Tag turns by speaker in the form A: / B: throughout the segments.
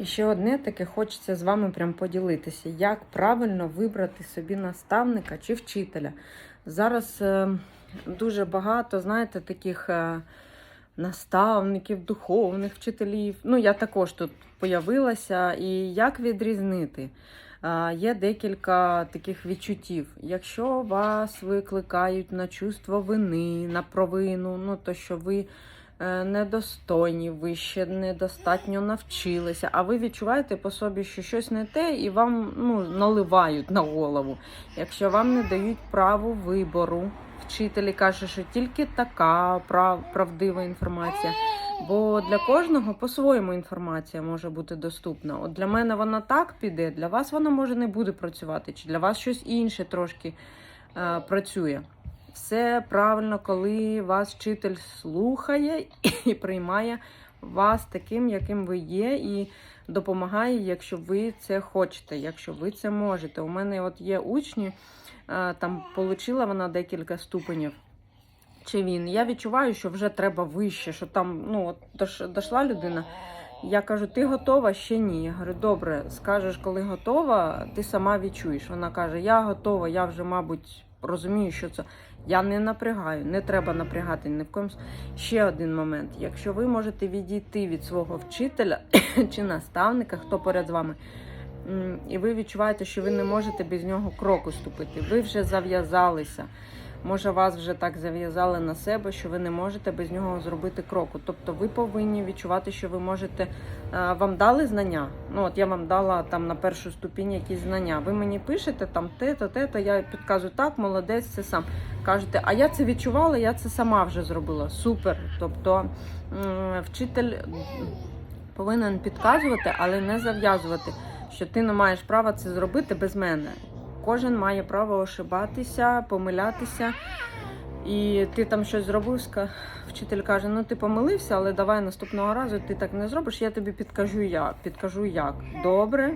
A: І ще одне таке хочеться з вами прям поділитися, як правильно вибрати собі наставника чи вчителя. Зараз е, дуже багато, знаєте, таких е, наставників, духовних вчителів. Ну, я також тут появилася. І як відрізнити? Е, Є декілька таких відчуттів. Якщо вас викликають на чувство вини, на провину, ну то що ви недостойні, ви ще недостатньо навчилися, а ви відчуваєте по собі, що щось не те, і вам ну, наливають на голову. Якщо вам не дають право вибору, вчителі каже, що тільки така прав, правдива інформація. Бо для кожного по-своєму інформація може бути доступна. От для мене вона так піде, для вас вона може не буде працювати, чи для вас щось інше трошки е, працює. Все правильно, коли вас вчитель слухає і приймає вас таким, яким ви є, і допомагає, якщо ви це хочете, якщо ви це можете. У мене от є учні, е, там отримала вона декілька ступенів. Чи він? Я відчуваю, що вже треба вище, що там ну, от дош, дошла людина. Я кажу, ти готова? Ще ні. Я говорю, добре, скажеш, коли готова, ти сама відчуєш. Вона каже, я готова, я вже, мабуть, розумію, що це. Я не напрягаю, не треба напрягати ні в комусь. Ще один момент. Якщо ви можете відійти від свого вчителя чи наставника, хто поряд з вами, і ви відчуваєте, що ви не можете без нього кроку ступити, ви вже зав'язалися. Може, вас вже так зав'язали на себе, що ви не можете без нього зробити кроку. Тобто ви повинні відчувати, що ви можете. е, Вам дали знання. Ну, от я вам дала там на першу ступінь якісь знання. Ви мені пишете там те-то, те-то, я підказую, так, молодець, це сам. Кажете, а я це відчувала, я це сама вже зробила. Супер. Тобто вчитель повинен підказувати, але не зав'язувати, що ти не маєш права це зробити без мене. Кожен має право ошибатися, помилятися. І ти там щось зробив, вчитель каже: ну ти помилився, але давай наступного разу ти так не зробиш, я тобі підкажу як. Підкажу як. Добре.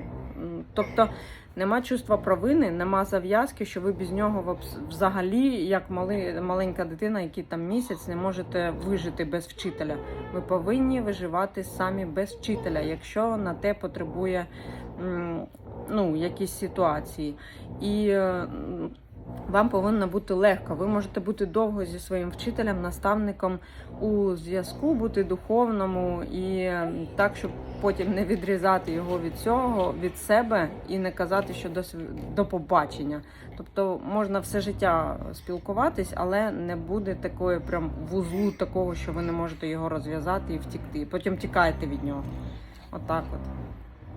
A: Тобто нема чувства провини, нема зав'язки, що ви без нього взагалі, як мали, маленька дитина, який там місяць, не можете вижити без вчителя. Ви повинні виживати самі без вчителя, якщо на те потребує ну, якісь ситуації. І е, вам повинно бути легко. Ви можете бути довго зі своїм вчителем, наставником у зв'язку, бути духовному і так, щоб потім не відрізати його від цього, від себе і не казати, що до, до побачення. Тобто можна все життя спілкуватись, але не буде такої прям вузлу такого, що ви не можете його розв'язати і втікти. Потім тікаєте від нього. Отак от.